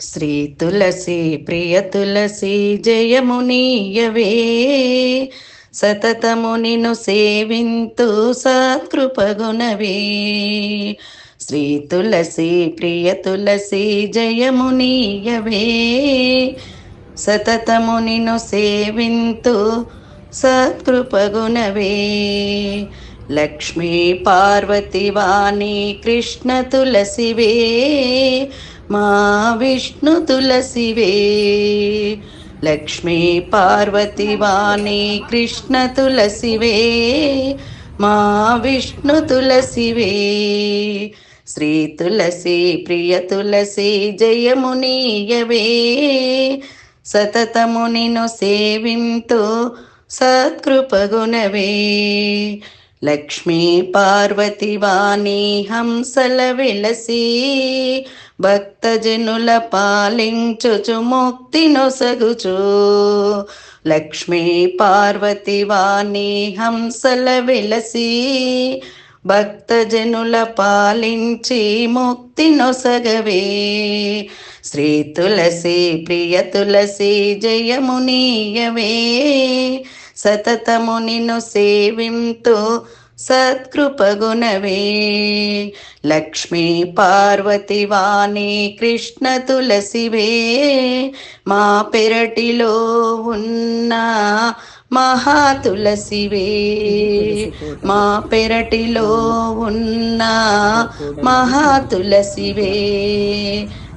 శ్రీ తులసి ప్రియ తులసి జయమునీయవే. సతతము నిన్ను సేవింతు సత్కృపగుణవే శ్రీ తులసి ప్రియ తులసి జయమునీయవే. సతతము నిన్ను సేవింతు సత్కృపగుణవే లక్ష్మీ పార్వతి వాణి కృష్ణ తులసివే. మా విష్ణు తులసివే. లక్ష్మీ పార్వతి వాణి కృష్ణ తులసివే. మా విష్ణు తులసివే. శ్రీ తులసి ప్రియ తులసి జయమునీయవే. సతతము నిన్ను సేవింతు సత్కృపగుణవే లక్ష్మీ పార్వతి వాణి హంసల విలసి భక్తజనుల పాలించుచు ముక్తి నొసగుచు. లక్ష్మీ పార్వతి వాణి హంసల విలసి భక్తజనుల పాలించి ముక్తి నొసగవే. శ్రీ తులసి ప్రియ తులసి జయమునీయవే. సతతము నిన్ను సేవింతు సత్కృపగుణవే లక్ష్మీ పార్వతి వాణి కృష్ణ తులసివే మా పెరటిలో ఉన్న మహా తులసివే మా పెరటిలో ఉన్న మహాతులసివే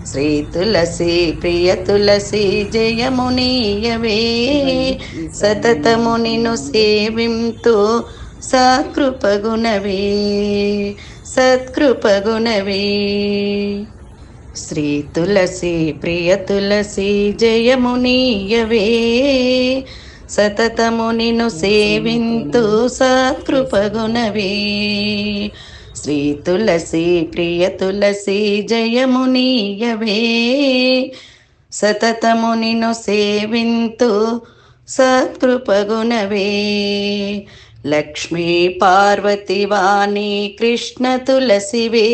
శ్రీ తులసి ప్రియ తులసి జయమునీయవే. సతతము నిన్ను సేవింతు సత్కృపగుణవే సత్కృపగుణవే. శ్రీ తులసి ప్రియ తులసి జయమునీయవే. సతతము నిన్ను సేవింతు సత్కృపగుణవే శ్రీ తులసి ప్రియ తులసి జయమునీయవే సతతము నిన్ను సేవింతు సత్కృపగుణవే. లక్ష్మీ పార్వతి వాణి కృష్ణ తులసివే.